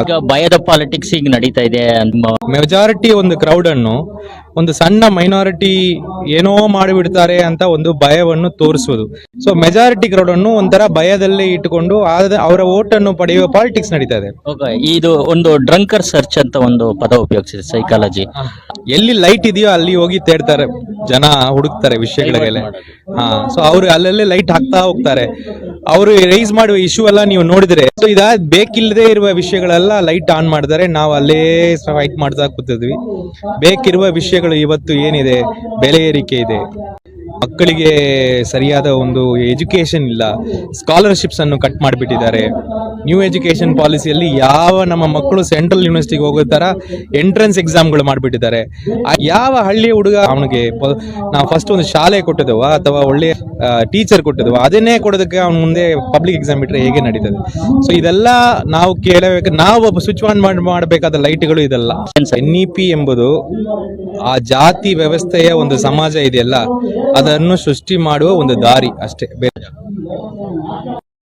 ಈಗ ಭಯದ ಪಾಲಿಟಿಕ್ಸ್ ಈಗ ನಡೀತಾ ಇದೆ ಮೆಜಾರಿಟಿ ಒಂದು ಕ್ರೌಡ್ ಅನ್ನು ಒಂದು ಸಣ್ಣ ಮೈನಾರಿಟಿ ಏನೋ ಮಾಡಿಬಿಡ್ತಾರೆ ಅಂತ ಒಂದು ಭಯವನ್ನು ತೋರಿಸುವುದು. ಸೊ ಮೆಜಾರಿಟಿ ಕ್ರೌಡ್ ಅನ್ನು ಒಂಥರ ಭಯದಲ್ಲಿ ಇಟ್ಟುಕೊಂಡು ಆದ ಅವರ ಓಟನ್ನು ಪಡೆಯುವ ಪಾಲಿಟಿಕ್ಸ್ ನಡೀತಾ ಇದೆ. Okay, ಇದು ಒಂದು ಡ್ರಂಕರ್ ಸರ್ಚ್ ಅಂತ ಒಂದು ಪದ ಉಪಯೋಗಿಸಿದೆ ಸೈಕಾಲಜಿ ಎಲ್ಲಿ ಲೈಟ್ ಇದೆಯೋ ಅಲ್ಲಿ ಹೋಗಿ ತೇಡ್ತಾರೆ ಜನ ಹುಡುಕ್ತಾರೆ ವಿಷಯಗಳಿಗೆಲ್ಲ. ಹಾ ಸೊ ಅವ್ರು ಅಲ್ಲಲ್ಲೇ ಲೈಟ್ ಹಾಕ್ತಾ ಹೋಗ್ತಾರೆ. ಅವರು ರೈಸ್ ಮಾಡುವ ಇಶ್ಯೂ ಎಲ್ಲ ನೀವು ನೋಡಿದ್ರೆ ಸೊ ಇದ ಬೇಕಿಲ್ಲದೆ ಇರುವ ವಿಷಯಗಳೆಲ್ಲ ಲೈಟ್ ಆನ್ ಮಾಡಿದರೆ ನಾವು ಅಲ್ಲೇ ಫೈಟ್ ಮಾಡ್ತಾ ಕೂತಿದ್ವಿ. ಬೇಕಿರುವ ವಿಷಯಗಳು ಇವತ್ತು ಏನಿದೆ? ಬೆಲೆ ಏರಿಕೆ ಇದೆ. ಮಕ್ಕಳಿಗೆ ಸರಿಯಾದ ಒಂದು ಎಜುಕೇಶನ್ ಇಲ್ಲ. ಸ್ಕಾಲರ್ಶಿಪ್ಸ್ ಅನ್ನು ಕಟ್ ಮಾಡಿಬಿಟ್ಟಿದ್ದಾರೆ. ನ್ಯೂ ಎಜುಕೇಶನ್ ಪಾಲಿಸಿಯಲ್ಲಿ ಯಾವ ನಮ್ಮ ಮಕ್ಕಳು ಸೆಂಟ್ರಲ್ ಯೂನಿವರ್ಸಿಟಿಗೆ ಹೋಗೋ ತರ ಎಂಟ್ರೆನ್ಸ್ ಎಕ್ಸಾಮ್ಗಳು ಮಾಡಿಬಿಟ್ಟಿದ್ದಾರೆ. ಯಾವ ಹಳ್ಳಿಯ ಹುಡುಗ ಅವನಿಗೆ ನಾವು ಫಸ್ಟ್ ಒಂದು ಶಾಲೆ ಕೊಟ್ಟಿದ್ದೆವ, ಅಥವಾ ಒಳ್ಳೆಯ ಟೀಚರ್ ಕೊಟ್ಟಿದ್ದೇವ, ಅದನ್ನೇ ಕೊಡೋದಕ್ಕೆ ಅವನ ಮುಂದೆ ಪಬ್ಲಿಕ್ ಎಕ್ಸಾಮ್ ಬಿಟ್ಟರೆ ಹೇಗೆ ನಡೀತದೆ? ಸೊ ಇದೆಲ್ಲ ನಾವು ಕೇಳಬೇಕು, ನಾವು ಸ್ವಿಚ್ ಆನ್ ಮಾಡಿ, ಮಾಡಬೇಕಾದ ಲೈಟ್ಗಳು ಇದೆಲ್ಲ. ಎನ್ ಇ ಪಿ ಎಂಬುದು ಆ ಜಾತಿ ವ್ಯವಸ್ಥೆಯ ಒಂದು ಸಮಾಜ ಇದೆಯಲ್ಲ, ಅದನ್ನು ಸೃಷ್ಟಿ ಮಾಡುವ ಒಂದು ದಾರಿ ಅಷ್ಟೇ.